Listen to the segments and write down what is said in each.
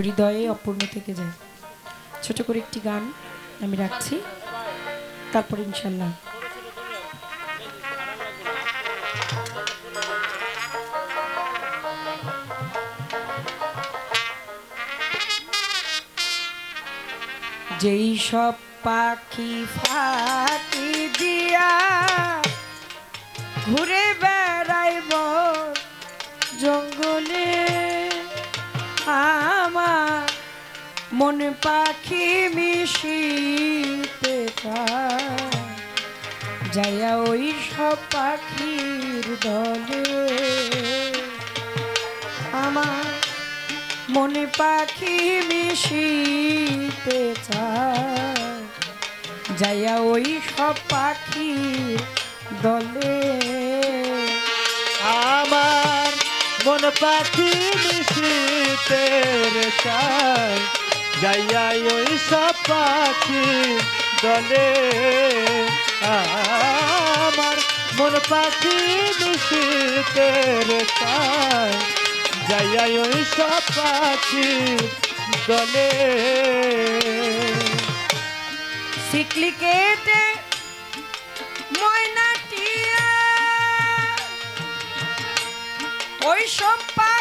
হৃদয়ে অপূর্ণ থেকে যায়। ছোট করে একটি গান আমি রাখছি। তারপর ইনশাল্লাহ। যেই সব পাখি ফাঁকি দিয়া ঘুরে বেড়াইব মন পাখি মিশিতে চায়। যাইয়া ওই সব পাখির দলে আমার মনে পাখি মিশিতে চায় যাইয়া ওই সব পাখির দলে আমার মন পাখি মিশিতের চাই যাইয়া ওই সব পাখি দলে। আমার মন পাখি মিশিতের চাই যাইয়া ওই সব পাখি দলে। শিকলি কেটে ওই সব পাখির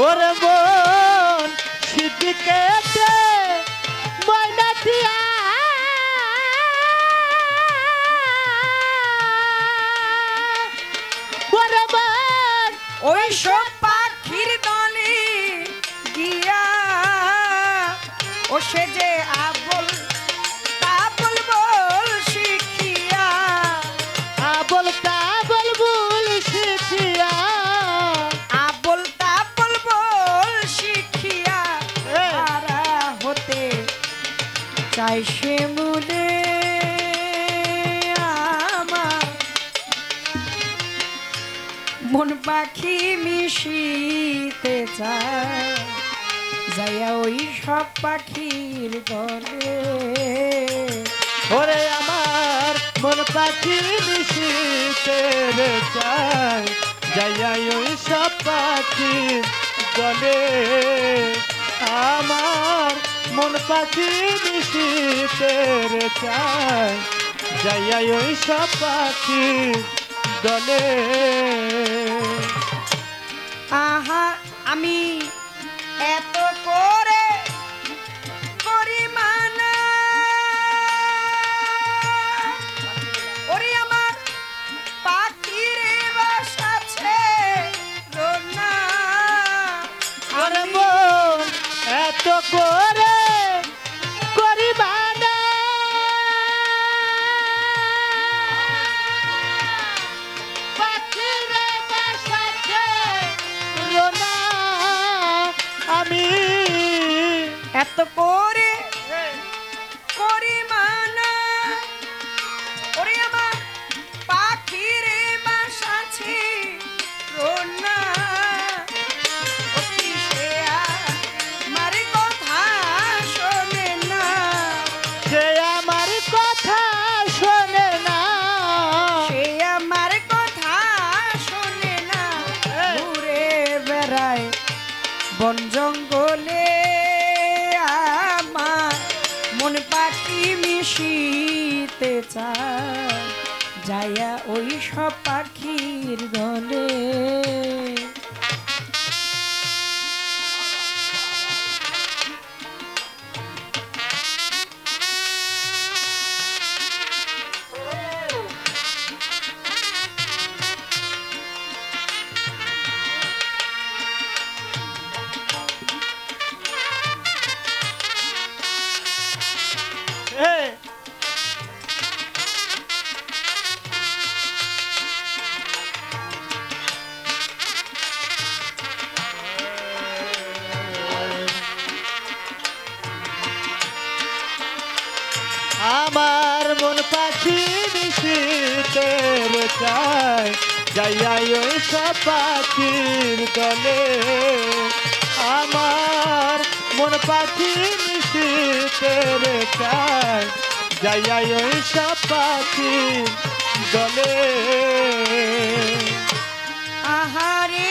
ওরে মন সিদ্দিকেতে ময়না দিয়া ওরে মন ওই সব পাখির দলে গিয়া, ও সে যে আবল চাই সে মুলে আমার মন পাখি মিশিতে চায়। যাইয়া ওই সব পাখির দলে ওরে আমার মন পাখি মিশিতে রে চাই যাইয়া ওই সব পাখি গলে আমার মন পাখি মিশিতে রে চাই যাইয়া ওই সব পাখি দলে। আহা আমি করে পাখি মিশিতে চায় যাইয়া ওই সব পাখির দলে আমার মন পাখি মিশিতে চাই যাইয়া ওই সব পাখির দলে। আমার মন পাখি মিশিতে চাই যাইয়া ওই সব পাখির দলে। আহারে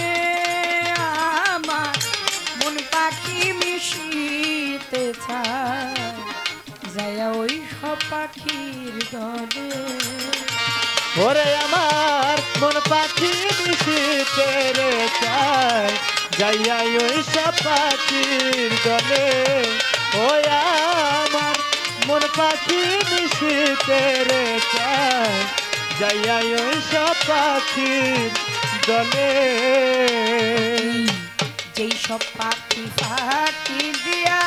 চায় যায় ওই সব পাখির দলে ওরে আমার, মন পাখি মিশিতে রে চায় যাইয়া ওই সব পাখির দলে ও আমার, মন পাখি মিশিতে রে চায় যাইয়া ওই সব পাখির দলে যেই সব পাখি ফাঁকি দিয়া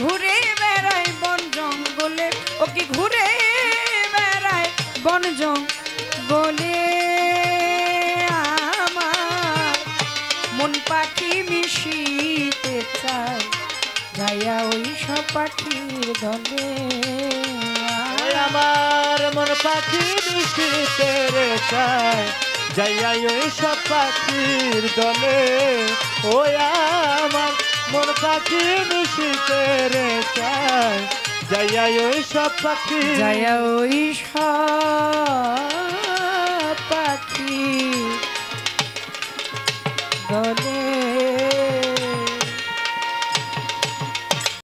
ঘুরে বেড়ায় বন জঙ্গলে। ও কি ঘুরে বেড়ায় বন জঙ্গলে? আমার মন পাখি মিশিতে চায়, যাইয়া ওই সব পাখির দলে আমার মন পাখি মিশিতে চায় যাইয়া ওই সব পাখির দলে। ওই আমার মন পাখি মিশিতে রে চায়। যাইয়া ওই সব পাখি। যাইয়া ওই সব পাখি দলে।